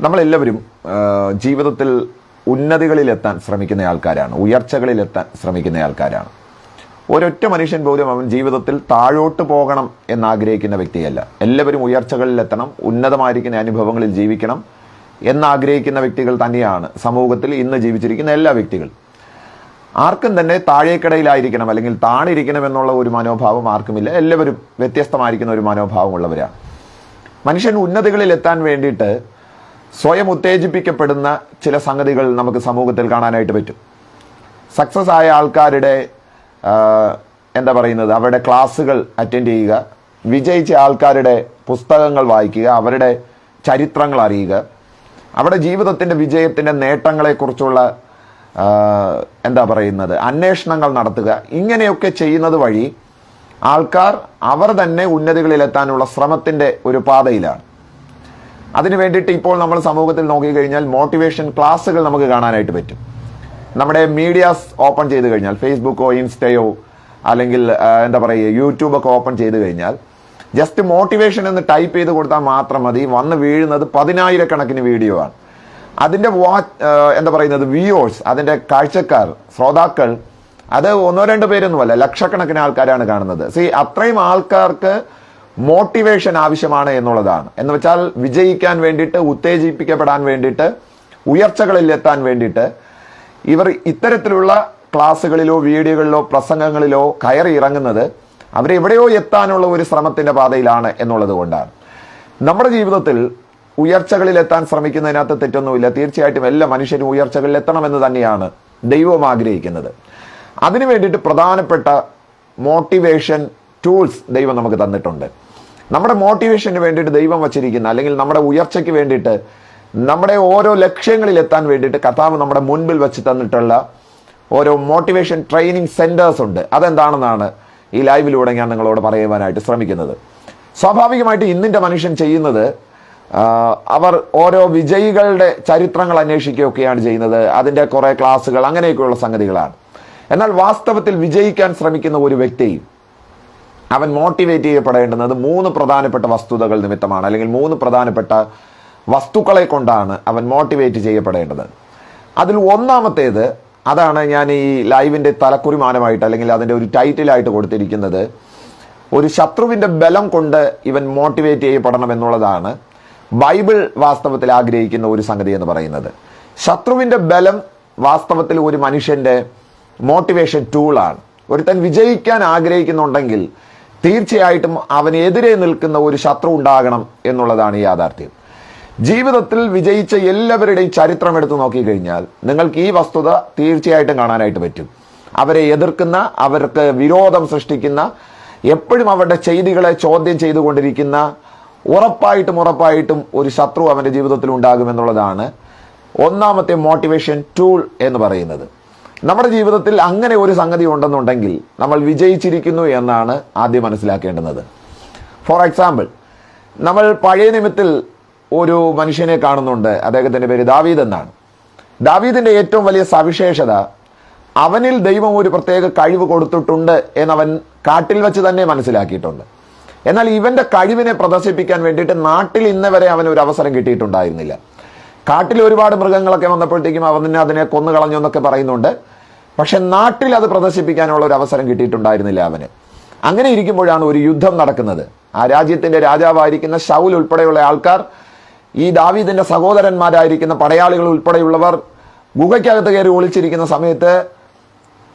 നമ്മളെല്ലാവരും ജീവിതത്തിൽ ഉന്നതികളിലെത്താൻ ശ്രമിക്കുന്ന ആൾക്കാരാണ്. ഉയർച്ചകളിലെത്താൻ ശ്രമിക്കുന്ന ആൾക്കാരാണ്. ഒരൊറ്റ മനുഷ്യൻ പോലും അവൻ ജീവിതത്തിൽ താഴോട്ട് പോകണം എന്നാഗ്രഹിക്കുന്ന വ്യക്തിയല്ല. എല്ലാവരും ഉയർച്ചകളിലെത്തണം ഉന്നതമായിരിക്കുന്ന അനുഭവങ്ങളിൽ ജീവിക്കണം എന്നാഗ്രഹിക്കുന്ന വ്യക്തികൾ തന്നെയാണ് സമൂഹത്തിൽ ഇന്ന് ജീവിച്ചിരിക്കുന്ന എല്ലാ വ്യക്തികൾ. ആർക്കും തന്നെ താഴേക്കിടയിലായിരിക്കണം അല്ലെങ്കിൽ താണിരിക്കണം എന്നുള്ള ഒരു മനോഭാവം ആർക്കുമില്ല. എല്ലാവരും വ്യത്യസ്തമായിരിക്കുന്ന ഒരു മനോഭാവമുള്ളവരാണ് മനുഷ്യൻ ഉന്നതികളിൽ എത്താൻ വേണ്ടിയിട്ട് സ്വയം ഉത്തേജിപ്പിക്കപ്പെടുന്ന ചില സംഗതികൾ നമുക്ക് സമൂഹത്തിൽ കാണാനായിട്ട് പറ്റും. സക്സസ് ആയ ആൾക്കാരുടെ എന്താ പറയുന്നത് അവരുടെ ക്ലാസ്സുകൾ അറ്റൻഡ് ചെയ്യുക വിജയിച്ച ആൾക്കാരുടെ പുസ്തകങ്ങൾ വായിക്കുക അവരുടെ ചരിത്രങ്ങൾ അറിയുക അവരുടെ ജീവിതത്തിന്റെ വിജയത്തിന്റെ നേട്ടങ്ങളെക്കുറിച്ചുള്ള എന്താ പറയുന്നത് അന്വേഷണങ്ങൾ നടത്തുക ഇങ്ങനെയൊക്കെ ചെയ്യുന്നത് വഴി ആൾക്കാർ അവർ തന്നെ ഉന്നതികളിലെത്താനുള്ള ശ്രമത്തിന്റെ ഒരു പാതയിലാണ്. അതിനു വേണ്ടിയിട്ട് ഇപ്പോൾ നമ്മൾ സമൂഹത്തിൽ നോക്കിക്കഴിഞ്ഞാൽ മോട്ടിവേഷൻ ക്ലാസ്സുകൾ നമുക്ക് കാണാനായിട്ട് പറ്റും. നമ്മുടെ മീഡിയാസ് ഓപ്പൺ ചെയ്ത് കഴിഞ്ഞാൽ ഫേസ്ബുക്കോ ഇൻസ്റ്റയോ അല്ലെങ്കിൽ എന്താ പറയുക യൂട്യൂബൊക്കെ ഓപ്പൺ ചെയ്ത് കഴിഞ്ഞാൽ ജസ്റ്റ് മോട്ടിവേഷൻ എന്ന് ടൈപ്പ് ചെയ്ത് കൊടുത്താൽ മാത്രം മതി. വന്ന് വീഴുന്നത് പതിനായിരക്കണക്കിന് വീഡിയോ ആണ്. അതിന്റെ വാ എന്താ പറയുന്നത് വ്യൂവേഴ്സ് അതിന്റെ കാഴ്ചക്കാർ ശ്രോതാക്കൾ അത് ഒന്നോ രണ്ടോ പേരൊന്നുമല്ല ലക്ഷക്കണക്കിന് ആൾക്കാരാണ് കാണുന്നത്. സി അത്രയും ആൾക്കാർക്ക് മോട്ടിവേഷൻ ആവശ്യമാണ് എന്നുള്ളതാണ്. എന്ന് വെച്ചാൽ വിജയിക്കാൻ വേണ്ടിയിട്ട് ഉത്തേജിപ്പിക്കപ്പെടാൻ വേണ്ടിയിട്ട് ഉയർച്ചകളിൽ എത്താൻ വേണ്ടിയിട്ട് ഇവർ ഇത്തരത്തിലുള്ള ക്ലാസ്സുകളിലോ വീഡിയോകളിലോ പ്രസംഗങ്ങളിലോ കയറി ഇറങ്ങുന്നത് അവരെവിടെയോ എത്താനുള്ള ഒരു ശ്രമത്തിന്റെ പാതയിലാണ് എന്നുള്ളത് കൊണ്ടാണ്. നമ്മുടെ ജീവിതത്തിൽ ഉയർച്ചകളിൽ എത്താൻ ശ്രമിക്കുന്നതിനകത്ത് തെറ്റൊന്നുമില്ല. തീർച്ചയായിട്ടും എല്ലാ മനുഷ്യരും ഉയർച്ചകളിൽ എത്തണമെന്ന് തന്നെയാണ് ദൈവം ആഗ്രഹിക്കുന്നത്. അതിനു വേണ്ടിയിട്ട് പ്രധാനപ്പെട്ട മോട്ടിവേഷൻ ടൂൾസ് ദൈവം നമുക്ക് തന്നിട്ടുണ്ട്. നമ്മുടെ മോട്ടിവേഷന് വേണ്ടിയിട്ട് ദൈവം വച്ചിരിക്കുന്ന അല്ലെങ്കിൽ നമ്മുടെ ഉയർച്ചയ്ക്ക് വേണ്ടിയിട്ട് നമ്മുടെ ഓരോ ലക്ഷ്യങ്ങളിൽ എത്താൻ വേണ്ടിയിട്ട് കഥാവ് നമ്മുടെ മുൻപിൽ വെച്ച് തന്നിട്ടുള്ള ഓരോ മോട്ടിവേഷൻ ട്രെയിനിങ് സെന്റേഴ്സ് ഉണ്ട്. അതെന്താണെന്നാണ് ഈ ലൈവിലൂടെ ഞാൻ നിങ്ങളോട് പറയുവാനായിട്ട് ശ്രമിക്കുന്നത്. സ്വാഭാവികമായിട്ട് ഇന്നിന്റെ മനുഷ്യൻ ചെയ്യുന്നത് അവർ ഓരോ വിജയികളുടെ ചരിത്രങ്ങൾ അന്വേഷിക്കുകയൊക്കെയാണ് ചെയ്യുന്നത്. അതിന്റെ കുറേ ക്ലാസ്സുകൾ അങ്ങനെയൊക്കെയുള്ള സംഗതികളാണ്. എന്നാൽ വാസ്തവത്തിൽ വിജയിക്കാൻ ശ്രമിക്കുന്ന ഒരു വ്യക്തിയും അവൻ മോട്ടിവേറ്റ് ചെയ്യപ്പെടേണ്ടുന്നത് മൂന്ന് പ്രധാനപ്പെട്ട വസ്തുതകൾ നിമിത്തമാണ്. അല്ലെങ്കിൽ മൂന്ന് പ്രധാനപ്പെട്ട വസ്തുക്കളെ കൊണ്ടാണ് അവൻ മോട്ടിവേറ്റ് ചെയ്യപ്പെടേണ്ടത്. അതിൽ ഒന്നാമത്തേത് അതാണ് ഞാൻ ഈ ലൈവിന്റെ തലക്കുറിമാനമായിട്ട് അല്ലെങ്കിൽ അതിന്റെ ഒരു ടൈറ്റിലായിട്ട് കൊടുത്തിരിക്കുന്നത്. ഒരു ശത്രുവിന്റെ ബലം കൊണ്ട് ഇവൻ മോട്ടിവേറ്റ് ചെയ്യപ്പെടണം എന്നുള്ളതാണ് ബൈബിൾ വാസ്തവത്തിൽ ആഗ്രഹിക്കുന്ന ഒരു സംഗതി എന്ന് പറയുന്നത്. ശത്രുവിന്റെ ബലം വാസ്തവത്തിൽ ഒരു മനുഷ്യന്റെ മോട്ടിവേഷൻ ടൂളാണ് ഒരുത്തൻ വിജയിക്കാൻ ആഗ്രഹിക്കുന്നുണ്ടെങ്കിൽ തീർച്ചയായിട്ടും അവനെതിരെ നിൽക്കുന്ന ഒരു ശത്രു ഉണ്ടാകണം എന്നുള്ളതാണ് യാഥാർത്ഥ്യം. ജീവിതത്തിൽ വിജയിച്ച എല്ലാവരുടെയും ചരിത്രം എടുത്തു നോക്കിക്കഴിഞ്ഞാൽ നിങ്ങൾക്ക് ഈ വസ്തുത തീർച്ചയായിട്ടും കാണാനായിട്ട് പറ്റും. അവരെ എതിർക്കുന്ന അവർക്ക് വിരോധം സൃഷ്ടിക്കുന്ന എപ്പോഴും അവരുടെ ചെയ്തികളെ ചോദ്യം ചെയ്തുകൊണ്ടിരിക്കുന്ന ഉറപ്പായിട്ടും ഉറപ്പായിട്ടും ഒരു ശത്രു അവന്റെ ജീവിതത്തിൽ ഉണ്ടാകുമെന്നുള്ളതാണ് ഒന്നാമത്തെ മോട്ടിവേഷൻ ടൂൾ എന്ന് പറയുന്നത്. നമ്മുടെ ജീവിതത്തിൽ അങ്ങനെ ഒരു സംഗതി ഉണ്ടെന്നുണ്ടെങ്കിൽ നമ്മൾ വിജയിച്ചിരിക്കുന്നു എന്നാണ് ആദ്യം മനസ്സിലാക്കേണ്ടുന്നത്. ഫോർ എക്സാമ്പിൾ നമ്മൾ പഴയ നിമിത്തിൽ ഒരു മനുഷ്യനെ കാണുന്നുണ്ട്. അദ്ദേഹത്തിന്റെ പേര് ദാവീദ് എന്നാണ്. ദാവീദിന്റെ ഏറ്റവും വലിയ സവിശേഷത അവനിൽ ദൈവം ഒരു പ്രത്യേക കഴിവ് കൊടുത്തിട്ടുണ്ട് എന്നവൻ കാട്ടിൽ വെച്ച് തന്നെ മനസ്സിലാക്കിയിട്ടുണ്ട്. എന്നാൽ ഇവന്റെ കഴിവിനെ പ്രദർശിപ്പിക്കാൻ വേണ്ടിയിട്ട് നാട്ടിൽ ഇന്ന് വരെ ഒരു അവസരം കിട്ടിയിട്ടുണ്ടായിരുന്നില്ല. കാട്ടിൽ ഒരുപാട് മൃഗങ്ങളൊക്കെ വന്നപ്പോഴത്തേക്കും അവന് അതിനെ കൊന്നു കളഞ്ഞു എന്നൊക്കെ പറയുന്നുണ്ട്. പക്ഷെ നാട്ടിൽ അത് പ്രദർശിപ്പിക്കാനുള്ള ഒരു അവസരം കിട്ടിയിട്ടുണ്ടായിരുന്നില്ല അവന്. അങ്ങനെ ഇരിക്കുമ്പോഴാണ് ഒരു യുദ്ധം നടക്കുന്നത്. ആ രാജ്യത്തിന്റെ രാജാവായിരിക്കുന്ന ഷൗൽ ഉൾപ്പെടെയുള്ള ആൾക്കാർ ഈ ദാവീദിന്റെ സഹോദരന്മാരായിരിക്കുന്ന പടയാളികൾ ഉൾപ്പെടെയുള്ളവർ ഗുഹയ്ക്കകത്ത് കയറി ഒളിച്ചിരിക്കുന്ന സമയത്ത്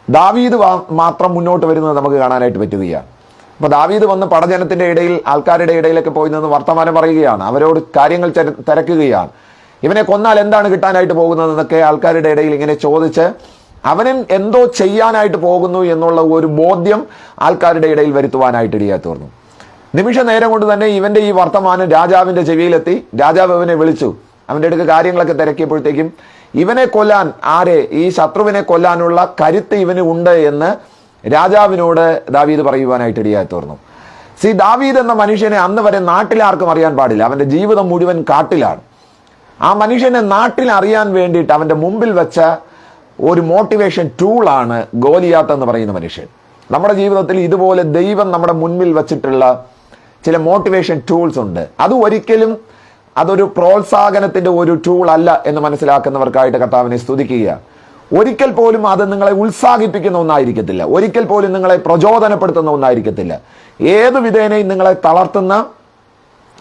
ദാവീദ് മാത്രം മുന്നോട്ട് വരുന്നത് നമുക്ക് കാണാനായിട്ട് പറ്റുകയാണ്. അപ്പോൾ ദാവീദ് വന്ന് പടജനത്തിന്റെ ഇടയിൽ ആൾക്കാരുടെ ഇടയിലൊക്കെ പോയി നിന്ന് വർത്തമാനം പറയുകയാണ്. അവരോട് കാര്യങ്ങൾ തിരക്കുകയാണ്. ഇവനെ കൊന്നാൽ എന്താണ് കിട്ടാനായിട്ട് പോകുന്നതെന്നൊക്കെ ആൾക്കാരുടെ ഇടയിൽ ഇങ്ങനെ ചോദിച്ച് അവനും എന്തോ ചെയ്യാനായിട്ട് പോകുന്നു എന്നുള്ള ഒരു ബോധ്യം ആൾക്കാരുടെ ഇടയിൽ വരുത്തുവാനായിട്ട് ഇടയായി തീർന്നു. നിമിഷ നേരം കൊണ്ട് തന്നെ ഇവന്റെ ഈ വർത്തമാനം രാജാവിന്റെ ചെവിയിലെത്തി. രാജാവ് അവനെ വിളിച്ചു. അവന്റെ അടുക്ക് കാര്യങ്ങളൊക്കെ തിരക്കിയപ്പോഴത്തേക്കും ഇവനെ കൊല്ലാൻ ആരെ? ഈ ശത്രുവിനെ കൊല്ലാനുള്ള കരുത്ത് ഇവന് ഉണ്ട് എന്ന് രാജാവിനോട് ദാവീദ് പറയുവാനായിട്ട് ഇടയായി തീർന്നു. സി ദാവീദ് എന്ന മനുഷ്യനെ അന്ന് വരെ നാട്ടിലാർക്കും അറിയാൻ പാടില്ല. അവന്റെ ജീവിതം മുഴുവൻ കാട്ടിലാണ്. ആ മനുഷ്യനെ നാട്ടിൽ അറിയാൻ വേണ്ടിയിട്ട് അവന്റെ മുമ്പിൽ വെച്ച ഒരു മോട്ടിവേഷൻ ടൂളാണ് ഗോലിയാത്ത് എന്ന് പറയുന്ന മനുഷ്യൻ. നമ്മുടെ ജീവിതത്തിൽ ഇതുപോലെ ദൈവം നമ്മുടെ മുൻപിൽ വച്ചിട്ടുള്ള ചില മോട്ടിവേഷൻ ടൂൾസ് ഉണ്ട്. അത് ഒരിക്കലും അതൊരു പ്രോത്സാഹനത്തിന്റെ ഒരു ടൂൾ അല്ല എന്ന് മനസ്സിലാക്കുന്നവർക്കായിട്ട് കർത്താവിനെ സ്തുതിക്കുക. ഒരിക്കൽ പോലും അത് നിങ്ങളെ ഉത്സാഹിപ്പിക്കുന്ന ഒന്നായിരിക്കത്തില്ല. ഒരിക്കൽ പോലും നിങ്ങളെ പ്രചോദനപ്പെടുത്തുന്ന ഒന്നായിരിക്കത്തില്ല. ഏത് വിധേനയും നിങ്ങളെ തളർത്തുന്ന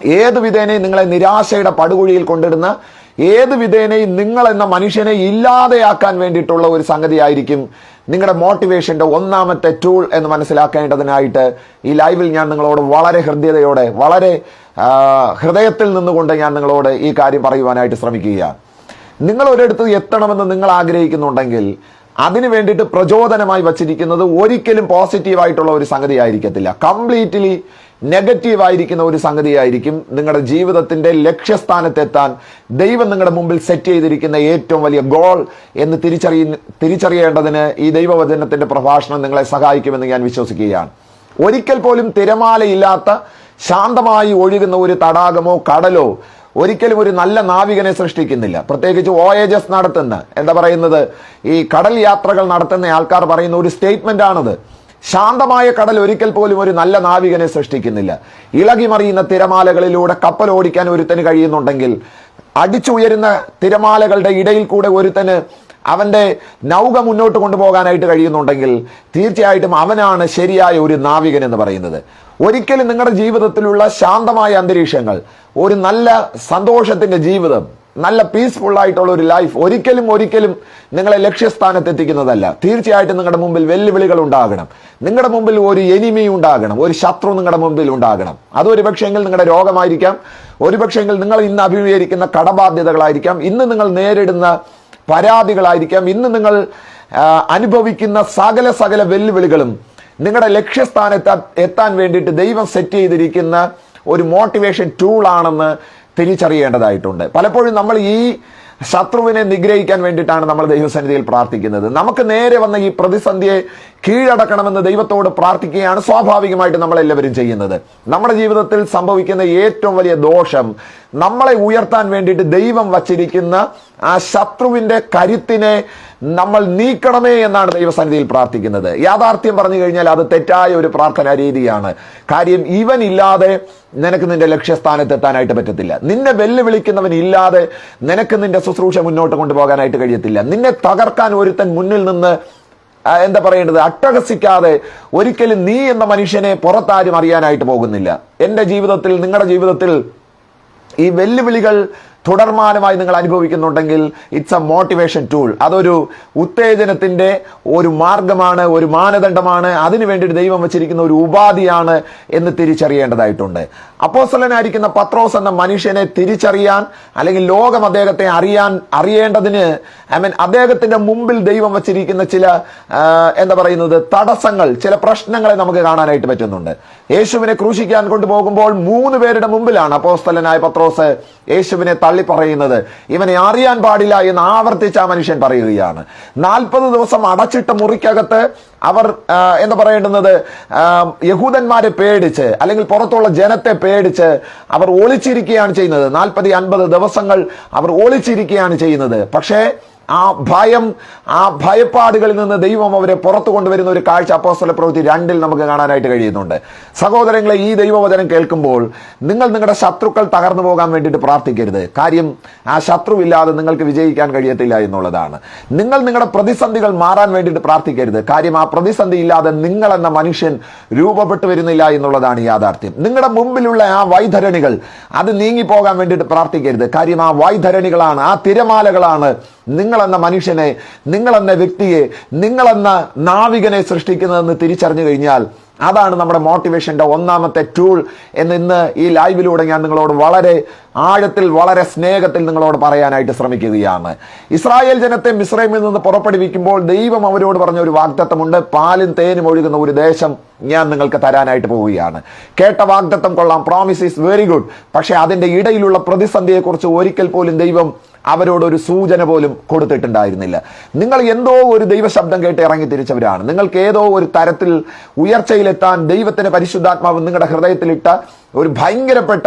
ഏത് വിധേനയും നിങ്ങളെ നിരാശയുടെ പടുകുഴിയിൽ കൊണ്ടിടുന്ന ഏത് വിധേനയും നിങ്ങൾ എന്ന മനുഷ്യനെ ഇല്ലാതെയാക്കാൻ വേണ്ടിയിട്ടുള്ള ഒരു സംഗതിയായിരിക്കും നിങ്ങളുടെ മോട്ടിവേഷന്റെ ഒന്നാമത്തെ ടൂൾ എന്ന് മനസ്സിലാക്കേണ്ടതിനായിട്ട് ഈ ലൈവിൽ ഞാൻ നിങ്ങളോട് വളരെ ഹൃദ്യതയോടെ വളരെ ഹൃദയത്തിൽ നിന്നുകൊണ്ട് ഞാൻ നിങ്ങളോട് ഈ കാര്യം പറയുവാനായിട്ട് ശ്രമിക്കുകയാണ്. നിങ്ങൾ ഒരിടത്ത് എത്തണമെന്ന് നിങ്ങൾ ആഗ്രഹിക്കുന്നുണ്ടെങ്കിൽ അതിനു വേണ്ടിയിട്ട് പ്രചോദനമായി വച്ചിരിക്കുന്നത് ഒരിക്കലും പോസിറ്റീവായിട്ടുള്ള ഒരു സംഗതി ആയിരിക്കത്തില്ല കംപ്ലീറ്റ്ലി നെഗറ്റീവ് ആയിരിക്കുന്ന ഒരു സംഗതിയായിരിക്കും നിങ്ങളുടെ ജീവിതത്തിന്റെ ലക്ഷ്യസ്ഥാനത്തെത്താൻ ദൈവം നിങ്ങളുടെ മുമ്പിൽ സെറ്റ് ചെയ്തിരിക്കുന്ന ഏറ്റവും വലിയ ഗോൾ എന്ന് തിരിച്ചറിയ തിരിച്ചറിയേണ്ടതിന് ഈ ദൈവവചനത്തിന്റെ പ്രഭാഷണം നിങ്ങളെ സഹായിക്കുമെന്ന് ഞാൻ വിശ്വസിക്കുകയാണ്. ഒരിക്കൽ പോലും തിരമാലയില്ലാത്ത ശാന്തമായി ഒഴുകുന്ന ഒരു തടാകമോ കടലോ ഒരിക്കലും ഒരു നല്ല നാവികനെ സൃഷ്ടിക്കുന്നില്ല. പ്രത്യേകിച്ച് വോയേജസ് നടത്തുന്ന എന്താ പറയുന്നത് ഈ കടൽ യാത്രകൾ നടത്തുന്ന ആൾക്കാർ പറയുന്ന ഒരു സ്റ്റേറ്റ്മെന്റ് ആണത്. ശാന്തമായ കടൽ ഒരിക്കൽ പോലും ഒരു നല്ല നാവികനെ സൃഷ്ടിക്കുന്നില്ല. ഇളകി മറിയുന്ന തിരമാലകളിലൂടെ കപ്പൽ ഓടിക്കാൻ ഒരുത്തന് കഴിയുന്നുണ്ടെങ്കിൽ അടിച്ചുയരുന്ന തിരമാലകളുടെ ഇടയിൽ കൂടെ ഒരുത്തന് അവന്റെ നൗക മുന്നോട്ട് കൊണ്ടുപോകാനായിട്ട് കഴിയുന്നുണ്ടെങ്കിൽ തീർച്ചയായിട്ടും അവനാണ് ശരിയായ ഒരു നാവികൻ എന്ന് പറയുന്നത്. ഒരിക്കലും നിങ്ങളുടെ ജീവിതത്തിലുള്ള ശാന്തമായ അന്തരീക്ഷങ്ങൾ ഒരു നല്ല സന്തോഷത്തിന്റെ ജീവിതം നല്ല പീസ്ഫുൾ ആയിട്ടുള്ള ഒരു ലൈഫ് ഒരിക്കലും ഒരിക്കലും നിങ്ങളെ ലക്ഷ്യസ്ഥാനത്ത് എത്തിക്കുന്നതല്ല തീർച്ചയായിട്ടും നിങ്ങളുടെ മുമ്പിൽ വെല്ലുവിളികൾ ഉണ്ടാകണം. നിങ്ങളുടെ മുമ്പിൽ ഒരു എനിമി ഉണ്ടാകണം. ഒരു ശത്രു നിങ്ങളുടെ മുമ്പിൽ ഉണ്ടാകണം. അതൊരു പക്ഷെങ്കിൽ നിങ്ങളുടെ രോഗമായിരിക്കാം. ഒരു പക്ഷേങ്കിൽ നിങ്ങൾ ഇന്ന് അഭിമുഖീകരിക്കുന്ന കടബാധ്യതകളായിരിക്കാം. ഇന്ന് നിങ്ങൾ നേരിടുന്ന പരാതികളായിരിക്കാം. ഇന്ന് നിങ്ങൾ അനുഭവിക്കുന്ന സകല സകല വെല്ലുവിളികളും നിങ്ങളുടെ ലക്ഷ്യസ്ഥാനത്ത് എത്താൻ വേണ്ടിയിട്ട് ദൈവം സെറ്റ് ചെയ്തിരിക്കുന്ന ഒരു മോട്ടിവേഷൻ ടൂൾ ആണെന്ന് തിരിച്ചറിയേണ്ടതായിട്ടുണ്ട്. പലപ്പോഴും നമ്മൾ ഈ ശത്രുവിനെ നിഗ്രഹിക്കാൻ വേണ്ടിയിട്ടാണ് നമ്മൾ ദൈവസന്നിധിയിൽ പ്രാർത്ഥിക്കുന്നത്. നമുക്ക് നേരെ വന്ന ഈ പ്രതിസന്ധിയെ കീഴടക്കണമെന്ന് ദൈവത്തോട് പ്രാർത്ഥിക്കുകയാണ് സ്വാഭാവികമായിട്ട് നമ്മളെല്ലാവരും ചെയ്യുന്നത്. നമ്മുടെ ജീവിതത്തിൽ സംഭവിക്കുന്ന ഏറ്റവും വലിയ ദോഷം നമ്മളെ ഉയർത്താൻ വേണ്ടിയിട്ട് ദൈവം വച്ചിരിക്കുന്ന ആ ശത്രുവിന്റെ കരുത്തിനെ നമ്മൾ നീക്കണമേ എന്നാണ് ദൈവസന്നിധിയിൽ പ്രാർത്ഥിക്കുന്നത്. യാഥാർത്ഥ്യം പറഞ്ഞു കഴിഞ്ഞാൽ അത് തെറ്റായ ഒരു പ്രാർത്ഥനാ രീതിയാണ്. കാര്യം ഇവൻ ഇല്ലാതെ നിനക്ക് നിന്റെ ലക്ഷ്യസ്ഥാനത്ത് എത്താനായിട്ട് പറ്റത്തില്ല. നിന്നെ വെല്ലുവിളിക്കുന്നവൻ ഇല്ലാതെ നിനക്ക് നിന്റെ ശുശ്രൂഷ മുന്നോട്ട് കൊണ്ടുപോകാനായിട്ട് കഴിയത്തില്ല. നിന്നെ തകർക്കാൻ ഒരുത്തൻ മുന്നിൽ നിന്ന് എന്താ പറയേണ്ടത്? അട്ടഹസിക്കാതെ ഒരിക്കലും നീ എന്ന മനുഷ്യനെ പുറത്താരും അറിയാനായിട്ട് പോകുന്നില്ല. എന്റെ ജീവിതത്തിൽ നിങ്ങളുടെ ജീവിതത്തിൽ ഈ വെല്ലുവിളികൾ തുടർമാനമായി നിങ്ങൾ അനുഭവിക്കുന്നുണ്ടെങ്കിൽ ഇറ്റ്സ് എ മോട്ടിവേഷൻ ടൂൾ അതൊരു ഉത്തേജനത്തിന്റെ ഒരു മാർഗമാണ് ഒരു മാനദണ്ഡമാണ്. അതിനു വേണ്ടിയിട്ട് ദൈവം വെച്ചിരിക്കുന്ന ഒരു ഉപാധിയാണ് എന്ന് തിരിച്ചറിയേണ്ടതായിട്ടുണ്ട്. അപ്പോസലനായിരിക്കുന്ന പത്രോസ് എന്ന മനുഷ്യനെ തിരിച്ചറിയാൻ അല്ലെങ്കിൽ ലോകം അദ്ദേഹത്തെ അറിയാൻ അറിയേണ്ടതിന് ഐ മീൻ അദ്ദേഹത്തിന്റെ മുമ്പിൽ ദൈവം വച്ചിരിക്കുന്ന ചില എന്താ പറയുന്നത് തടസ്സങ്ങൾ ചില പ്രശ്നങ്ങളെ നമുക്ക് കാണാനായിട്ട് പറ്റുന്നുണ്ട്. യേശുവിനെ ക്രൂശിക്കാൻ കൊണ്ടുപോകുമ്പോൾ മൂന്ന് പേരുടെ മുമ്പിലാണ് അപ്പോസ്തലനായ പത്രോസ് യേശുവിനെ തള്ളി പറയുന്നത്. ഇവനെ അറിയാൻ പാടില്ല എന്ന് ആവർത്തിച്ച് ആ മനുഷ്യൻ പറയുകയാണ്. നാൽപ്പത് ദിവസം അടച്ചിട്ട മുറിക്കകത്ത് അവർ എന്ന് പറയേണ്ടുന്നത് യഹൂദന്മാരെ പേടിച്ച് അല്ലെങ്കിൽ പുറത്തുള്ള ജനത്തെ പേടിച്ച് അവർ ഒളിച്ചിരിക്കുകയാണ് ചെയ്യുന്നത്. നാൽപ്പത് അൻപത് ദിവസങ്ങൾ അവർ ഒളിച്ചിരിക്കുകയാണ് ചെയ്യുന്നത്. പക്ഷേ ആ ഭയം ആ ഭയപ്പാടുകളിൽ നിന്ന് ദൈവം അവരെ പുറത്തു കൊണ്ടുവരുന്ന ഒരു കാഴ്ച അപ്പോസ്തല പ്രവൃത്തി രണ്ടിൽ നമുക്ക് കാണാനായിട്ട് കഴിയുന്നുണ്ട്. സഹോദരങ്ങളെ ഈ ദൈവവചനം കേൾക്കുമ്പോൾ നിങ്ങൾ നിങ്ങളുടെ ശത്രുക്കൾ തകർന്നു പോകാൻ വേണ്ടിയിട്ട് പ്രാർത്ഥിക്കരുത്. കാര്യം ആ ശത്രുവില്ലാതെ നിങ്ങൾക്ക് വിജയിക്കാൻ കഴിയത്തില്ല എന്നുള്ളതാണ്. നിങ്ങൾ നിങ്ങളുടെ പ്രതിസന്ധികൾ മാറാൻ വേണ്ടിയിട്ട് പ്രാർത്ഥിക്കരുത്. കാര്യം ആ പ്രതിസന്ധി ഇല്ലാതെ നിങ്ങൾ എന്ന മനുഷ്യൻ രൂപപ്പെട്ടു വരുന്നില്ല എന്നുള്ളതാണ് യാഥാർത്ഥ്യം. നിങ്ങളുടെ മുമ്പിലുള്ള ആ വൈധരണികൾ അത് നീങ്ങിപ്പോകാൻ വേണ്ടിയിട്ട് പ്രാർത്ഥിക്കരുത്. കാര്യം ആ വൈധരണികളാണ് ആ തിരമാലകളാണ് നിങ്ങളെന്ന മനുഷ്യനെ നിങ്ങളെന്ന വ്യക്തിയെ നിങ്ങളെന്ന നാവികനെ സൃഷ്ടിക്കുന്നതെന്ന് തിരിച്ചറിഞ്ഞു കഴിഞ്ഞാൽ അതാണ് നമ്മുടെ മോട്ടിവേഷന്റെ ഒന്നാമത്തെ ടൂൾ എന്ന് ഇന്ന് ഈ ലൈവിലൂടെ ഞാൻ നിങ്ങളോട് വളരെ ആഴത്തിൽ വളരെ സ്നേഹത്തിൽ നിങ്ങളോട് പറയാനായിട്ട് ശ്രമിക്കുകയാണ്. ഇസ്രായേൽ ജനത്തെ മിസ്രൈമിൽ നിന്ന് പുറപ്പെടുവിക്കുമ്പോൾ ദൈവം അവരോട് പറഞ്ഞ ഒരു വാഗ്ദത്തമുണ്ട്. പാലും തേനും ഒഴുകുന്ന ഒരു ദേശം ഞാൻ നിങ്ങൾക്ക് തരാനായിട്ട് പോവുകയാണ്. കേട്ട വാഗ്ദത്തം കൊള്ളാം. പ്രോമിസ് ഈസ് വെരി ഗുഡ് പക്ഷേ അതിന്റെ ഇടയിലുള്ള പ്രതിസന്ധിയെക്കുറിച്ച് ഒരിക്കൽ പോലും ദൈവം അവരോട് ഒരു സൂചന പോലും കൊടുത്തിട്ടുണ്ടായിരുന്നില്ല. നിങ്ങൾ എന്തോ ഒരു ദൈവശബ്ദം കേട്ട് ഇറങ്ങി തിരിച്ചവരാണ്. നിങ്ങൾക്ക് ഏതോ ഒരു തരത്തിൽ ഉയർച്ചയിലെത്താൻ ദൈവത്തിന്റെ പരിശുദ്ധാത്മാവ് നിങ്ങളുടെ ഹൃദയത്തിലിട്ട ഒരു ഭയങ്കരപ്പെട്ട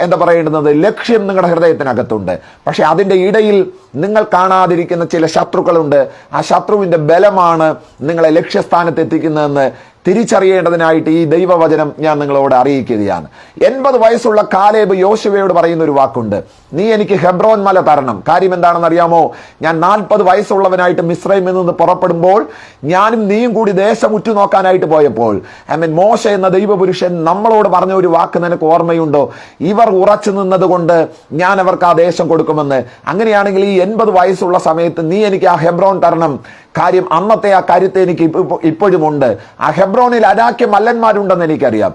എന്താ പറയേണ്ടുന്നത് ലക്ഷ്യം നിങ്ങളുടെ ഹൃദയത്തിനകത്തുണ്ട്. പക്ഷെ അതിന്റെ ഇടയിൽ നിങ്ങൾ കാണാതിരിക്കുന്ന ചില ശത്രുക്കളുണ്ട്. ആ ശത്രുവിന്റെ ബലമാണ് നിങ്ങളെ ലക്ഷ്യസ്ഥാനത്ത് എത്തിക്കുന്നതെന്ന് തിരിച്ചറിയേണ്ടതിനായിട്ട് ഈ ദൈവവചനം ഞാൻ നിങ്ങളോട് അറിയിക്കുകയാണ്. എൺപത് വയസ്സുള്ള കാലേബ് യോശുവയോട് പറയുന്ന ഒരു വാക്കുണ്ട്. നീ എനിക്ക് ഹെബ്രോൻ മല തരണം. കാര്യം എന്താണെന്ന് അറിയാമോ? ഞാൻ നാൽപ്പത് വയസ്സുള്ളവനായിട്ട് മിശ്രമിൽ നിന്ന് പുറപ്പെടുമ്പോൾ ഞാനും നീയും കൂടി ദേശം ഉറ്റുനോക്കാനായിട്ട് പോയപ്പോൾ ഐ മീൻ മോശ എന്ന ദൈവപുരുഷൻ നമ്മളോട് പറഞ്ഞ ഒരു വാക്ക് നിനക്ക് ഓർമ്മയുണ്ടോ? ഇവർ ഉറച്ചു നിന്നതുകൊണ്ട് ഞാൻ അവർക്ക് ആ ദേശം കൊടുക്കുമെന്ന്. അങ്ങനെയാണെങ്കിൽ ഈ എൺപത് വയസ്സുള്ള സമയത്ത് നീ എനിക്ക് ആ ഹെബ്രോൻ തരണം. കാര്യം അന്നത്തെ ആ കാര്യത്തെ എനിക്ക് ഇപ്പ- ഇപ്പോഴും ഉണ്ട് ആ ഹെബ്രോണിൽ അനാക്യ മല്ലന്മാരുണ്ടെന്ന് എനിക്കറിയാം.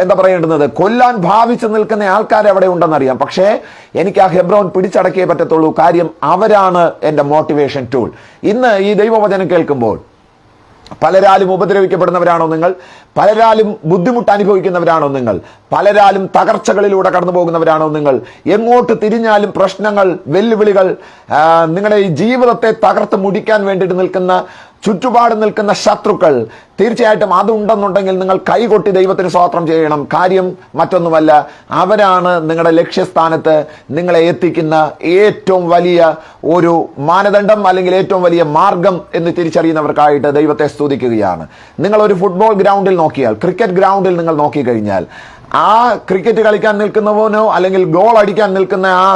എന്താ പറയേണ്ടുന്നത്? കൊല്ലാൻ ഭാവിച്ചു നിൽക്കുന്ന ആൾക്കാർ അവിടെ ഉണ്ടെന്നറിയാം. പക്ഷേ എനിക്ക് ആ ഹെബ്രോൻ പിടിച്ചടക്കിയേ പറ്റത്തുള്ളൂ. കാര്യം അവരാണ് എന്റെ മോട്ടിവേഷൻ ടൂൾ. ഇന്ന് ഈ ദൈവവചനം കേൾക്കുമ്പോൾ പലരാലും ഉപദ്രവിക്കപ്പെടുന്നവരാണോ നിങ്ങൾ? പലരാലും ബുദ്ധിമുട്ട് അനുഭവിക്കുന്നവരാണോ നിങ്ങൾ? പലരാലും തകർച്ചകളിലൂടെ കടന്നു പോകുന്നവരാണോ നിങ്ങൾ? എങ്ങോട്ട് തിരിഞ്ഞാലും പ്രശ്നങ്ങൾ വെല്ലുവിളികൾ നിങ്ങളുടെ ഈ ജീവിതത്തെ തകർത്ത് മുടിക്കാൻ വേണ്ടിയിട്ട് നിൽക്കുന്ന ചുറ്റുപാട് നിൽക്കുന്ന ശത്രുക്കൾ. തീർച്ചയായിട്ടും അതുണ്ടെന്നുണ്ടെങ്കിൽ നിങ്ങൾ കൈകൊട്ടി ദൈവത്തിന് സ്വാത്രം ചെയ്യണം. കാര്യം മറ്റൊന്നുമല്ല അവരാണ് നിങ്ങളുടെ ലക്ഷ്യസ്ഥാനത്ത് നിങ്ങളെ എത്തിക്കുന്ന ഏറ്റവും വലിയ ഒരു മാനദണ്ഡം അല്ലെങ്കിൽ ഏറ്റവും വലിയ മാർഗം എന്ന് തിരിച്ചറിയുന്നവർക്കായിട്ട് ദൈവത്തെ സ്തുതിക്കുകയാണ്. നിങ്ങൾ ഒരു ഫുട്ബോൾ ഗ്രൗണ്ടിൽ നോക്കിയാൽ ക്രിക്കറ്റ് ഗ്രൗണ്ടിൽ നിങ്ങൾ നോക്കിക്കഴിഞ്ഞാൽ ആ ക്രിക്കറ്റ് കളിക്കാൻ നിൽക്കുന്നവനോ അല്ലെങ്കിൽ ഗോൾ അടിക്കാൻ നിൽക്കുന്ന ആ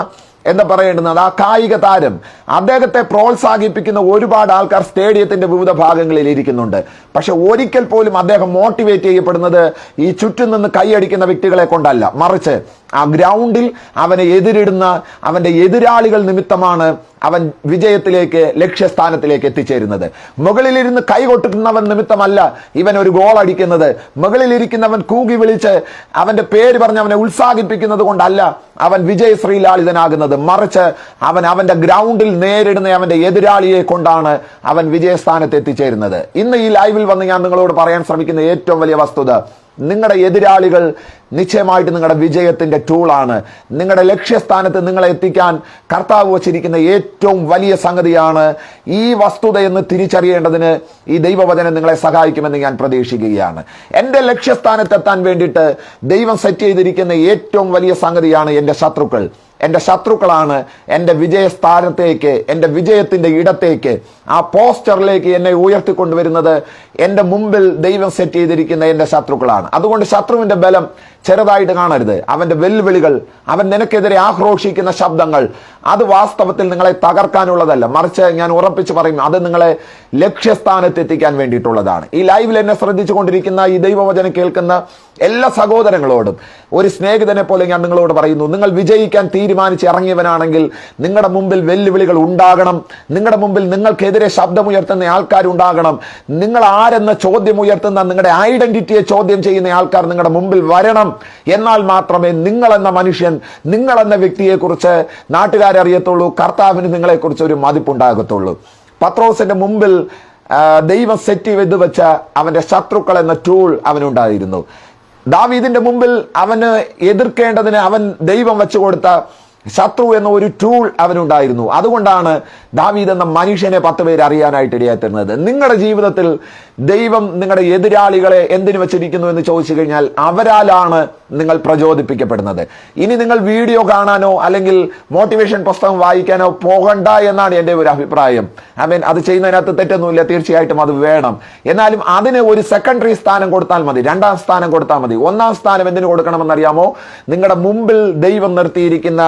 എന്താ പറയേണ്ടുന്നത് ആ കായിക താരം അദ്ദേഹത്തെ പ്രോത്സാഹിപ്പിക്കുന്ന ഒരുപാട് ആൾക്കാർ സ്റ്റേഡിയത്തിന്റെ വിവിധ ഭാഗങ്ങളിൽ ഇരിക്കുന്നുണ്ട്. പക്ഷെ ഒരിക്കൽ പോലും അദ്ദേഹം മോട്ടിവേറ്റ് ചെയ്യപ്പെടുന്നത് ഈ ചുറ്റും നിന്ന് കൈയടിക്കുന്ന വ്യക്തികളെ കൊണ്ടല്ല. മറിച്ച് ആ ഗ്രൗണ്ടിൽ അവനെ എതിരിടുന്ന അവന്റെ എതിരാളികൾ നിമിത്തമാണ് അവൻ വിജയത്തിലേക്ക് ലക്ഷ്യസ്ഥാനത്തിലേക്ക് എത്തിച്ചേരുന്നത്. മുകളിലിരുന്ന് കൈകൊട്ടുന്നവൻ നിമിത്തമല്ല ഇവൻ ഒരു ഗോൾ അടിക്കുന്നത്. മുകളിലിരിക്കുന്നവൻ കൂകി വിളിച്ച് അവന്റെ പേര് പറഞ്ഞ് അവനെ ഉത്സാഹിപ്പിക്കുന്നത് കൊണ്ടല്ല അവൻ വിജയശ്രീലാളിതനാകുന്നത്. മറിച്ച് അവൻ അവന്റെ ഗ്രൗണ്ടിൽ നേരിടുന്ന അവന്റെ എതിരാളിയെ കൊണ്ടാണ് അവൻ വിജയസ്ഥാനത്ത് എത്തിച്ചേരുന്നത്. ഇന്ന് ഈ ലൈവിൽ വന്ന് ഞാൻ നിങ്ങളോട് പറയാൻ ശ്രമിക്കുന്ന ഏറ്റവും വലിയ വസ്തുത നിങ്ങളുടെ എതിരാളികൾ നിശ്ചയമായിട്ട് നിങ്ങളുടെ വിജയത്തിന്റെ ടൂളാണ് നിങ്ങളുടെ ലക്ഷ്യസ്ഥാനത്ത് നിങ്ങളെ എത്തിക്കാൻ കർത്താവ് വച്ചിരിക്കുന്ന ഏറ്റവും വലിയ സംഗതിയാണ് ഈ വസ്തുത എന്ന് തിരിച്ചറിയേണ്ടതിന് ഈ ദൈവവചനം നിങ്ങളെ സഹായിക്കുമെന്ന് ഞാൻ പ്രതീക്ഷിക്കുകയാണ്. എന്റെ ലക്ഷ്യസ്ഥാനത്തെത്താൻ വേണ്ടിയിട്ട് ദൈവം സെറ്റ് ചെയ്തിരിക്കുന്ന ഏറ്റവും വലിയ സംഗതിയാണ് എന്റെ ശത്രുക്കൾ. എന്റെ ശത്രുക്കളാണ് എന്റെ വിജയസ്ഥാനത്തേക്ക് എന്റെ വിജയത്തിന്റെ ഇടത്തേക്ക്. ആ പോസ്റ്ററിലേക്ക് എന്നെ ഉയർത്തിക്കൊണ്ടുവരുന്നത് എന്റെ മുമ്പിൽ ദൈവം സെറ്റ് ചെയ്തിരിക്കുന്ന എന്റെ ശത്രുക്കളാണ്. അതുകൊണ്ട് ശത്രുവിന്റെ ബലം ചെറുതായിട്ട് കാണരുത്. അവന്റെ വെല്ലുവിളികൾ അവൻ നിനക്കെതിരെ ആക്രോശിക്കുന്ന ശബ്ദങ്ങൾ അത് വാസ്തവത്തിൽ നിങ്ങളെ തകർക്കാനുള്ളതല്ല. മറിച്ച് ഞാൻ ഉറപ്പിച്ച് പറയും അത് നിങ്ങളെ ലക്ഷ്യസ്ഥാനത്ത് എത്തിക്കാൻ വേണ്ടിയിട്ടുള്ളതാണ്. ഈ ലൈവിൽ എന്നെ ശ്രദ്ധിച്ചു കൊണ്ടിരിക്കുന്ന ഈ ദൈവവചനം കേൾക്കുന്ന എല്ലാ സഹോദരങ്ങളോടും ഒരു സ്നേഹിതനെ പോലെ ഞാൻ നിങ്ങളോട് പറയുന്നു നിങ്ങൾ വിജയിക്കാൻ തീരുമാനിച്ച് ഇറങ്ങിയവനാണെങ്കിൽ നിങ്ങളുടെ മുമ്പിൽ വെല്ലുവിളികൾ ഉണ്ടാകണം. നിങ്ങളുടെ മുമ്പിൽ നിങ്ങൾക്കെതിരെ ശബ്ദമുയർത്തുന്ന ആൾക്കാരുണ്ടാകണം നിങ്ങൾ ആരെന്ന ചോദ്യം ഉയർത്തുന്ന നിങ്ങളുടെ ഐഡന്റിറ്റിയെ ചോദ്യം ചെയ്യുന്ന ആൾക്കാർ നിങ്ങളുടെ മുമ്പിൽ വരണം. എന്നാൽ മാത്രമേ നിങ്ങൾ എന്ന മനുഷ്യൻ നിങ്ങൾ എന്ന വ്യക്തിയെക്കുറിച്ച് നാട്ടുകാരെ അറിയത്തുള്ളൂ കർത്താവിന് നിങ്ങളെക്കുറിച്ച് ഒരു മതിപ്പുണ്ടാകത്തുള്ളൂ. പത്രോസിന്റെ മുമ്പിൽ ദൈവം സെറ്റ് ചെയ്ത് വെച്ച അവന്റെ ശത്രുക്കൾ എന്ന ടൂൾ അവനുണ്ടായിരുന്നു. ദാവീദിന്റെ മുമ്പിൽ അവന് എതിർക്കേണ്ടതിന് അവൻ ദൈവം വെച്ചു കൊടുത്ത ശത്രു എന്ന ഒരു ടൂൾ അവനുണ്ടായിരുന്നു. അതുകൊണ്ടാണ് ദാവീദ് എന്ന മനുഷ്യനെ പത്ത് പേര് അറിയാനായിട്ട് ഇടയാത്തിരുന്നത് നിങ്ങളുടെ ജീവിതത്തിൽ ദൈവം നിങ്ങളുടെ എതിരാളികളെ എന്തിനു വെച്ചിരിക്കുന്നു എന്ന് ചോദിച്ചു കഴിഞ്ഞാൽ അവരാലാണ് നിങ്ങൾ പ്രചോദിപ്പിക്കപ്പെടുന്നത്. ഇനി നിങ്ങൾ വീഡിയോ കാണാനോ അല്ലെങ്കിൽ മോട്ടിവേഷൻ പുസ്തകം വായിക്കാനോ പോകണ്ട എന്നാണ് എന്റെ ഒരു അഭിപ്രായം. ഐ മീൻ അത് ചെയ്യുന്നതിനകത്ത് തെറ്റൊന്നുമില്ല തീർച്ചയായിട്ടും അത് വേണം. എന്നാലും അതിന് ഒരു സെക്കൻഡറി സ്ഥാനം കൊടുത്താൽ മതി രണ്ടാം സ്ഥാനം കൊടുത്താൽ മതി. ഒന്നാം സ്ഥാനം എന്തിനു കൊടുക്കണമെന്നറിയാമോ? നിങ്ങളുടെ മുമ്പിൽ ദൈവം നിർത്തിയിരിക്കുന്ന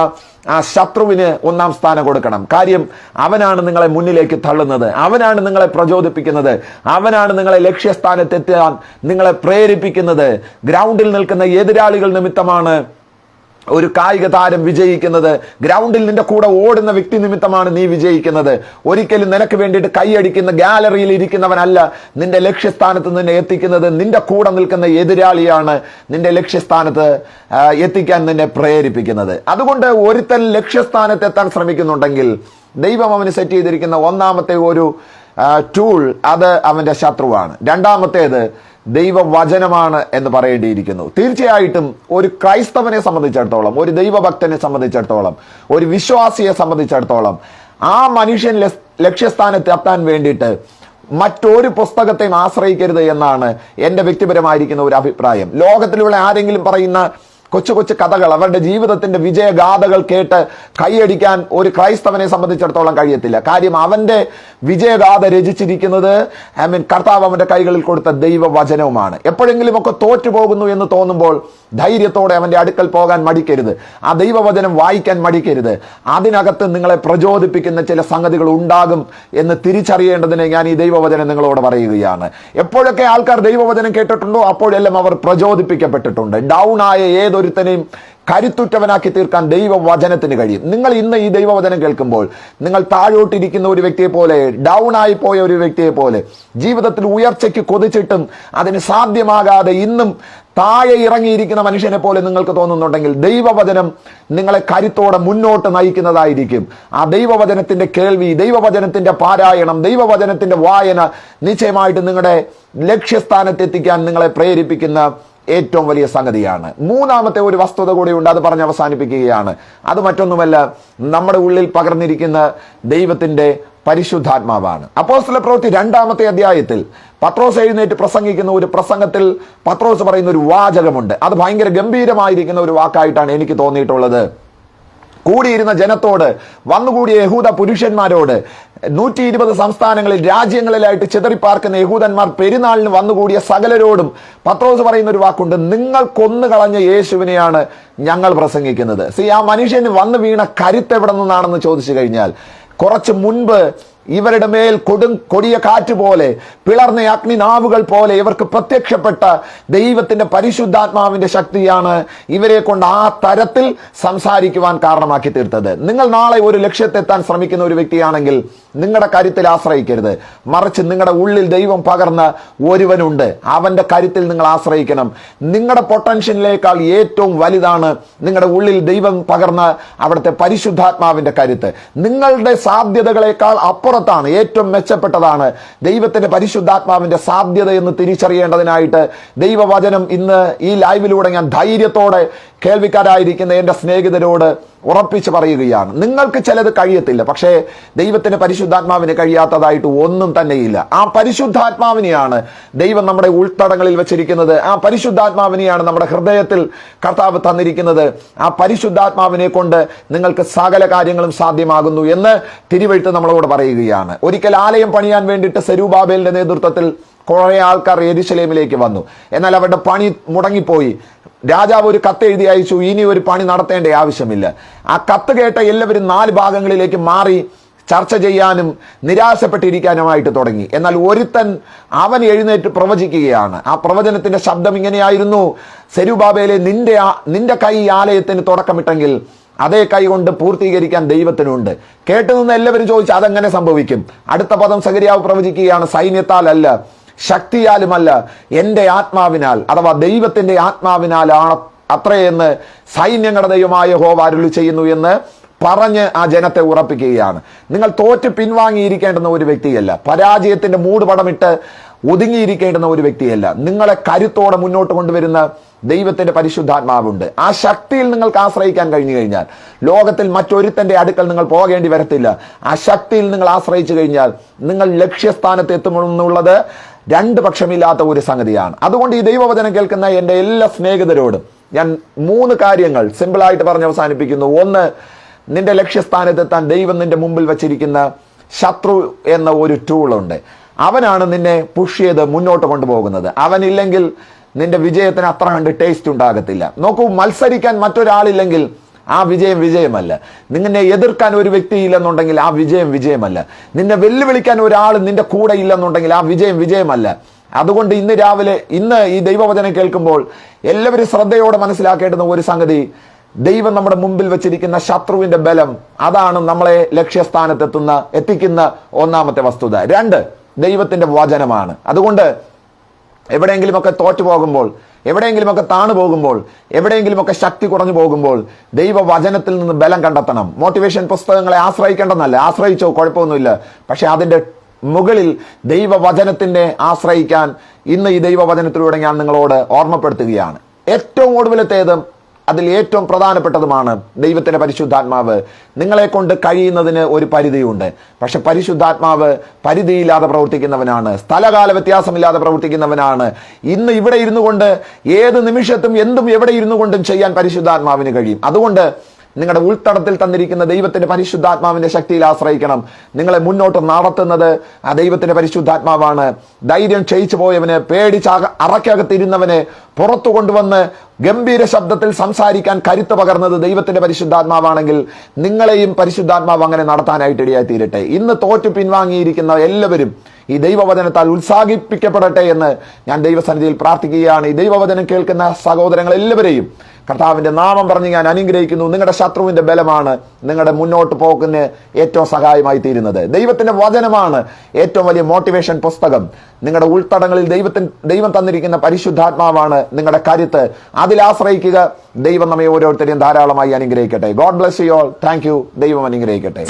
ആ ശത്രുവിന് ഒന്നാം സ്ഥാനം കൊടുക്കണം. കാര്യം അവനാണ് നിങ്ങളെ മുന്നിലേക്ക് തള്ളുന്നത്. അവനാണ് നിങ്ങളെ പ്രചോദിപ്പിക്കുന്നത്. അവനാണ് നിങ്ങളെ ലക്ഷ്യസ്ഥാനത്തെത്താൻ നിങ്ങളെ പ്രേരിപ്പിക്കുന്നത്. ഗ്രൗണ്ടിൽ നിൽക്കുന്ന എതിരാളികൾ നിമിത്തമാണ് ഒരു കായിക താരം വിജയിക്കുന്നത് ഗ്രൗണ്ടിൽ നിന്റെ കൂടെ ഓടുന്ന വ്യക്തി നിമിത്തമാണ് നീ വിജയിക്കുന്നത്. ഒരിക്കലും നിനക്ക് വേണ്ടിയിട്ട് കൈയടിക്കുന്ന ഗാലറിയിൽ ഇരിക്കുന്നവനല്ല നിന്റെ ലക്ഷ്യസ്ഥാനത്ത് നിന്നെ എത്തിക്കുന്നത്. നിന്റെ കൂടെ നിൽക്കുന്ന എതിരാളിയാണ് നിന്റെ ലക്ഷ്യസ്ഥാനത്ത് എത്തിക്കാൻ നിന്നെ പ്രേരിപ്പിക്കുന്നത്. അതുകൊണ്ട് ഒരുത്തൻ ലക്ഷ്യസ്ഥാനത്ത് എത്താൻ ശ്രമിക്കുന്നുണ്ടെങ്കിൽ ദൈവം അവന് സെറ്റ് ചെയ്തിരിക്കുന്ന ഒന്നാമത്തെ ഒരു ടൂൾ അത് അവന്റെ ശത്രുവാണ്. രണ്ടാമത്തേത് ദൈവവചനമാണ് എന്ന് പറയേണ്ടിയിരിക്കുന്നു. തീർച്ചയായിട്ടും ഒരു ക്രൈസ്തവനെ സംബന്ധിച്ചിടത്തോളം ഒരു ദൈവഭക്തനെ സംബന്ധിച്ചിടത്തോളം ഒരു വിശ്വാസിയെ സംബന്ധിച്ചിടത്തോളം ആ മനുഷ്യൻ ലക്ഷ്യസ്ഥാനത്ത് എത്താൻ വേണ്ടിയിട്ട് മറ്റൊരു പുസ്തകത്തെയും ആശ്രയിക്കരുത് എന്നാണ് എന്റെ വ്യക്തിപരമായിരിക്കുന്ന ഒരു അഭിപ്രായം. ലോകത്തിലുള്ള ആരെങ്കിലും പറയുന്ന കൊച്ചു കൊച്ചു കഥകൾ അവരുടെ ജീവിതത്തിന്റെ വിജയഗാഥകൾ കേട്ട് കൈയടിക്കാൻ ഒരു ക്രൈസ്തവനെ സംബന്ധിച്ചിടത്തോളം കഴിയത്തില്ല. കാര്യം അവന്റെ വിജയഗാഥ രചിച്ചിരിക്കുന്നത് ഐ മീൻ കർത്താവ് അവന്റെ കൈകളിൽ കൊടുത്ത ദൈവവചനവുമാണ്. എപ്പോഴെങ്കിലും ഒക്കെ തോറ്റുപോകുന്നു എന്ന് തോന്നുമ്പോൾ ധൈര്യത്തോടെ അവന്റെ അടുക്കൽ പോകാൻ മടിക്കരുത്. ആ ദൈവവചനം വായിക്കാൻ മടിക്കരുത്. അതിനകത്ത് നിങ്ങളെ പ്രചോദിപ്പിക്കുന്ന ചില സംഗതികൾ ഉണ്ടാകും എന്ന് തിരിച്ചറിയേണ്ടതിന് ഞാൻ ഈ ദൈവവചനം നിങ്ങളോട് പറയുകയാണ്. എപ്പോഴൊക്കെ ആൾക്കാർ ദൈവവചനം കേട്ടിട്ടുണ്ടോ അപ്പോഴെല്ലാം അവർ പ്രചോദിപ്പിക്കപ്പെട്ടിട്ടുണ്ട്. ഡൗൺ ആയ ഏതൊരുത്തനെയും കരുത്തുറ്റവനാക്കി തീർക്കാൻ ദൈവവചനത്തിന് കഴിയും. നിങ്ങൾ ഇന്ന് ഈ ദൈവവചനം കേൾക്കുമ്പോൾ നിങ്ങൾ താഴോട്ടിരിക്കുന്ന ഒരു വ്യക്തിയെ പോലെ ഡൗൺ ആയി പോയ ഒരു വ്യക്തിയെ പോലെ ജീവിതത്തിൽ ഉയർച്ചയ്ക്ക് കൊതിച്ചിട്ടും അതിന് സാധ്യമാകാതെ ഇന്നും താഴെ ഇറങ്ങിയിരിക്കുന്ന മനുഷ്യനെ പോലെ നിങ്ങൾക്ക് തോന്നുന്നുണ്ടെങ്കിൽ ദൈവവചനം നിങ്ങളെ കരുത്തോടെ മുന്നോട്ട് നയിക്കുന്നതായിരിക്കും. ആ ദൈവവചനത്തിന്റെ കേൾവി ദൈവവചനത്തിന്റെ പാരായണം ദൈവവചനത്തിന്റെ വായന നിശ്ചയമായിട്ട് നിങ്ങളുടെ ലക്ഷ്യസ്ഥാനത്തെത്തിക്കാൻ നിങ്ങളെ പ്രേരിപ്പിക്കുന്ന ഏറ്റവും വലിയ സംഗതിയാണ്. മൂന്നാമത്തെ ഒരു വസ്തുത കൂടിയുണ്ട് അത് പറഞ്ഞ് അവസാനിപ്പിക്കുകയാണ്. അത് മറ്റൊന്നുമല്ല നമ്മുടെ ഉള്ളിൽ പകർന്നിരിക്കുന്ന ദൈവത്തിന്റെ പരിശുദ്ധാത്മാവാണ്. അപ്പോസ്തല പ്രവൃത്തി രണ്ടാമത്തെ അധ്യായത്തിൽ പത്രോസ് എഴുന്നേറ്റ് പ്രസംഗിക്കുന്ന ഒരു പ്രസംഗത്തിൽ പത്രോസ് പറയുന്ന ഒരു വാചകമുണ്ട്. അത് ഭയങ്കര ഗംഭീരമായിരിക്കുന്ന ഒരു വാക്കായിട്ടാണ് എനിക്ക് തോന്നിയിട്ടുള്ളത്. കൂടിയിരുന്ന ജനത്തോട് വന്നുകൂടിയ യഹൂദ പുരുഷന്മാരോട് നൂറ്റി ഇരുപത് സംസ്ഥാനങ്ങളിൽ രാജ്യങ്ങളിലായിട്ട് ചിതറിപ്പാർക്കുന്ന യഹൂദന്മാർ പെരുന്നാളിന് വന്നുകൂടിയ സകലരോടും പത്രോസ് പറയുന്ന ഒരു വാക്കുണ്ട് നിങ്ങൾ കൊന്നു കളഞ്ഞ യേശുവിനെയാണ് ഞങ്ങൾ പ്രസംഗിക്കുന്നത്. സി ആ മനുഷ്യന് വന്നു വീണ കരുത്ത് എവിടെ നിന്നാണെന്ന് ചോദിച്ചു കഴിഞ്ഞാൽ കുറച്ച് മുൻപ് ഇവരുടെ മേൽ കൊടും കൊടിയ കാറ്റ് പോലെ പിളർന്ന അഗ്നിനാവുകൾ പോലെ ഇവർക്ക് പ്രത്യക്ഷപ്പെട്ട ദൈവത്തിന്റെ പരിശുദ്ധാത്മാവിന്റെ ശക്തിയാണ് ഇവരെ കൊണ്ട് ആ തരത്തിൽ സംസാരിക്കുവാൻ കാരണമാക്കി തീർത്തത്. നിങ്ങൾ നാളെ ഒരു ലക്ഷ്യത്തെത്താൻ ശ്രമിക്കുന്ന ഒരു വ്യക്തിയാണെങ്കിൽ നിങ്ങളുടെ കരുത്തിൽ ആശ്രയിക്കരുത്. മറിച്ച് നിങ്ങളുടെ ഉള്ളിൽ ദൈവം പകർന്ന ഒരുവനുണ്ട്. അവന്റെ കരുത്തിൽ നിങ്ങൾ ആശ്രയിക്കണം. നിങ്ങളുടെ പൊട്ടൻഷ്യലിനേക്കാൾ ഏറ്റവും വലുതാണ് നിങ്ങളുടെ ഉള്ളിൽ ദൈവം പകർന്ന അവിടുത്തെ പരിശുദ്ധാത്മാവിന്റെ കരുത്ത്. നിങ്ങളുടെ സാധ്യതകളെക്കാൾ അപ്പുറത്താണ് ഏറ്റവും മെച്ചപ്പെട്ടതാണ്. ദൈവത്തിന്റെ പരിശുദ്ധാത്മാവിന്റെ സാധ്യത എന്ന് തിരിച്ചറിയേണ്ടതിനായിട്ട് ദൈവവചനം ഇന്ന് ഈ ലൈവിലൂടെ ഞാൻ ധൈര്യത്തോടെ കേൾവിക്കാരായിരിക്കുന്ന എന്റെ സ്നേഹിതരോട് ഉറപ്പിച്ച് പറയുകയാണ്. നിങ്ങൾക്ക് ചിലത് കഴിയത്തില്ല. പക്ഷേ ദൈവത്തിന് പരിശുദ്ധാത്മാവിന് കഴിയാത്തതായിട്ട് ഒന്നും തന്നെയില്ല. ആ പരിശുദ്ധാത്മാവിനെയാണ് ദൈവം നമ്മുടെ ഉൾത്തടങ്ങളിൽ വെച്ചിരിക്കുന്നത്. ആ പരിശുദ്ധാത്മാവിനെയാണ് നമ്മുടെ ഹൃദയത്തിൽ കർത്താവ് തന്നിരിക്കുന്നത്. ആ പരിശുദ്ധാത്മാവിനെ കൊണ്ട് നിങ്ങൾക്ക് സകല കാര്യങ്ങളും സാധ്യമാകുന്നു എന്ന് തിരുവഴുത്ത് നമ്മളോട് പറയുകയാണ്. ഒരിക്കൽ ആലയം പണിയാൻ വേണ്ടിയിട്ട് സെരൂബാബേലിന്റെ നേതൃത്വത്തിൽ കുറെ ആൾക്കാർ എരിശലേമിലേക്ക് വന്നു. എന്നാൽ അവരുടെ പണി മുടങ്ങിപ്പോയി. രാജാവ് ഒരു കത്ത് എഴുതി അയച്ചു ഇനി ഒരു പണി നടത്തേണ്ട ആവശ്യമില്ല. ആ കത്ത് കേട്ട എല്ലാവരും നാല് ഭാഗങ്ങളിലേക്ക് മാറി ചർച്ച ചെയ്യാനും നിരാശപ്പെട്ടിരിക്കാനുമായിട്ട് തുടങ്ങി. എന്നാൽ ഒരുത്തൻ അവൻ എഴുന്നേറ്റ് പ്രവചിക്കുകയാണ്. ആ പ്രവചനത്തിന്റെ ശബ്ദം ഇങ്ങനെയായിരുന്നു. സെരുബാബയിലെ നിന്റെ ആ- നിന്റെ കൈ ആലയത്തിന് തുടക്കമിട്ടെങ്കിൽ അതേ കൈകൊണ്ട് പൂർത്തീകരിക്കാൻ ദൈവത്തിനുണ്ട്. കേട്ടുനിന്ന് എല്ലാവരും ചോദിച്ചു അതെങ്ങനെ സംഭവിക്കും? അടുത്ത പദം സകരിയാവ് പ്രവചിക്കുകയാണ് സൈന്യത്താലല്ല ശക്തിയാലുമല്ല എന്റെ ആത്മാവിനാൽ അഥവാ ദൈവത്തിന്റെ ആത്മാവിനാലാണ് അത്രയെന്ന് സൈന്യങ്ങളുടെ ദൈവമായ ഹോവ അരുളി ചെയ്യുന്നു എന്ന് പറഞ്ഞ് ആ ജനത്തെ ഉറപ്പിക്കുകയാണ്. നിങ്ങൾ തോറ്റ് പിൻവാങ്ങിയിരിക്കേണ്ടുന്ന ഒരു വ്യക്തിയല്ല. പരാജയത്തിന്റെ മൂടുപടമിട്ട് ഒതുങ്ങിയിരിക്കേണ്ടുന്ന ഒരു വ്യക്തിയല്ല. നിങ്ങളെ കരുത്തോടെ മുന്നോട്ട് കൊണ്ടുവരുന്ന ദൈവത്തിന്റെ പരിശുദ്ധാത്മാവുണ്ട്. ആ ശക്തിയിൽ നിങ്ങൾക്ക് ആശ്രയിക്കാൻ കഴിഞ്ഞു കഴിഞ്ഞാൽ ലോകത്തിൽ മറ്റൊരുത്തന്റെ അടുക്കൽ നിങ്ങൾ പോകേണ്ടി വരത്തില്ല. ആ ശക്തിയിൽ നിങ്ങൾ ആശ്രയിച്ചു കഴിഞ്ഞാൽ നിങ്ങൾ ലക്ഷ്യസ്ഥാനത്ത് എത്തുമെന്നുള്ളത് രണ്ട് പക്ഷമില്ലാത്ത ഒരു സംഗതിയാണ്. അതുകൊണ്ട് ഈ ദൈവവചനം കേൾക്കുന്ന എന്റെ എല്ലാ സ്നേഹിതരോടും ഞാൻ മൂന്ന് കാര്യങ്ങൾ സിമ്പിളായിട്ട് പറഞ്ഞ് അവസാനിപ്പിക്കുന്നു. ഒന്ന് നിന്റെ ലക്ഷ്യസ്ഥാനത്തെത്താൻ ദൈവം നിന്റെ മുമ്പിൽ വച്ചിരിക്കുന്ന ശത്രു എന്ന ഒരു ടൂളുണ്ട് അവനാണ് നിന്നെ പുഷ് ചെയ്ത് മുന്നോട്ട് കൊണ്ടുപോകുന്നത്. അവനില്ലെങ്കിൽ നിന്റെ വിജയത്തിന് അത്ര കണ്ട് ടേസ്റ്റ് ഉണ്ടാകത്തില്ല. നോക്കൂ മത്സരിക്കാൻ മറ്റൊരാളില്ലെങ്കിൽ ആ വിജയം വിജയമല്ല. നിന്നെ എതിർക്കാൻ ഒരു വ്യക്തി ഇല്ലെന്നുണ്ടെങ്കിൽ ആ വിജയം വിജയമല്ല. നിന്നെ വെല്ലുവിളിക്കാൻ ഒരാൾ നിന്റെ കൂടെ ഇല്ലെന്നുണ്ടെങ്കിൽ ആ വിജയം വിജയമല്ല. അതുകൊണ്ട് ഇന്ന് രാവിലെ ഇന്ന് ഈ ദൈവവചനം കേൾക്കുമ്പോൾ എല്ലാവരും ശ്രദ്ധയോടെ മനസ്സിലാക്കേണ്ടുന്ന ഒരു സംഗതി ദൈവം നമ്മുടെ മുമ്പിൽ വെച്ചിരിക്കുന്ന ശത്രുവിന്റെ ബലം അതാണ് നമ്മളെ ലക്ഷ്യസ്ഥാനത്തെത്തുന്ന എത്തിക്കുന്ന ഒന്നാമത്തെ വസ്തുത. രണ്ട് ദൈവത്തിന്റെ വചനമാണ്. അതുകൊണ്ട് എവിടെയെങ്കിലുമൊക്കെ തോറ്റു പോകുമ്പോൾ എവിടെയെങ്കിലുമൊക്കെ താണു പോകുമ്പോൾ എവിടെയെങ്കിലുമൊക്കെ ശക്തി കുറഞ്ഞു പോകുമ്പോൾ ദൈവവചനത്തിൽ നിന്ന് ബലം കണ്ടെത്തണം. മോട്ടിവേഷൻ പുസ്തകങ്ങളെ ആശ്രയിക്കേണ്ടെന്നല്ല. ആശ്രയിച്ചോ കുഴപ്പമൊന്നുമില്ല. പക്ഷെ അതിന്റെ മുകളിൽ ദൈവവചനത്തിനെ ആശ്രയിക്കാൻ ഇന്ന് ഈ ദൈവവചനത്തിലൂടെ ഞാൻ നിങ്ങളോട് ഓർമ്മപ്പെടുത്തുകയാണ്. ഏറ്റവും ഒടുവിലത്തേത് അതിൽ ഏറ്റവും പ്രധാനപ്പെട്ടതുമാണ് ദൈവത്തിന്റെ പരിശുദ്ധാത്മാവ്. നിങ്ങളെ കൊണ്ട് കഴിയുന്നതിന് ഒരു പരിധിയുണ്ട്. പക്ഷെ പരിശുദ്ധാത്മാവ് പരിധിയില്ലാതെ പ്രവർത്തിക്കുന്നവനാണ്. സ്ഥലകാല വ്യത്യാസമില്ലാതെ പ്രവർത്തിക്കുന്നവനാണ്. ഇന്ന് ഇവിടെ ഇരുന്നു കൊണ്ട് ഏത് നിമിഷത്തും എന്തും എവിടെ ഇരുന്നു കൊണ്ടും ചെയ്യാൻ പരിശുദ്ധാത്മാവിന് കഴിയും. അതുകൊണ്ട് നിങ്ങളുടെ ഉൾത്തടത്തിൽ തന്നിരിക്കുന്ന ദൈവത്തിന്റെ പരിശുദ്ധാത്മാവിന്റെ ശക്തിയിൽ ആശ്രയിക്കണം. നിങ്ങളെ മുന്നോട്ട് നടത്തുന്നത് ആ ദൈവത്തിന്റെ പരിശുദ്ധാത്മാവാണ്. ധൈര്യം ക്ഷയിച്ചു പോയവന് പേടിച്ച് അറക്കകത്തിരുന്നവനെ പുറത്തു കൊണ്ടുവന്ന് ഗംഭീര ശബ്ദത്തിൽ സംസാരിക്കാൻ കരുത്ത് പകർന്നത് ദൈവത്തിന്റെ പരിശുദ്ധാത്മാവാണെങ്കിൽ നിങ്ങളെയും പരിശുദ്ധാത്മാവ് അങ്ങനെ നടത്താനായിട്ട് ഇടയായി തീരട്ടെ ഇന്ന് തോറ്റു പിൻവാങ്ങിയിരിക്കുന്ന എല്ലാവരും ഈ ദൈവവചനത്താൽ ഉത്സാഹിപ്പിക്കപ്പെടട്ടെ എന്ന് ഞാൻ ദൈവസന്നിധിയിൽ പ്രാർത്ഥിക്കുകയാണ്. ഈ ദൈവവചനം കേൾക്കുന്ന സഹോദരങ്ങൾ എല്ലാവരെയും കർത്താവിന്റെ നാമം പറഞ്ഞ് ഞാൻ അനുഗ്രഹിക്കുന്നു. നിങ്ങളുടെ ശത്രുവിന്റെ ബലമാണ് നിങ്ങളുടെ മുന്നോട്ട് പോക്കിന് ഏറ്റവും സഹായമായി തീരുന്നത് ദൈവത്തിന്റെ വചനമാണ് ഏറ്റവും വലിയ മോട്ടിവേഷൻ പുസ്തകം. നിങ്ങളുടെ ഉൾത്തടങ്ങളിൽ ദൈവത്തിന് ദൈവം തന്നിരിക്കുന്ന പരിശുദ്ധാത്മാവാണ് നിങ്ങളുടെ കരുത്ത്. അതിൽ ആശ്രയിക്കുക. ദൈവം നമ്മെ ഓരോരുത്തരെയും ധാരാളമായി അനുഗ്രഹിക്കട്ടെ. God bless you all thank you ദൈവം അനുഗ്രഹിക്കട്ടെ.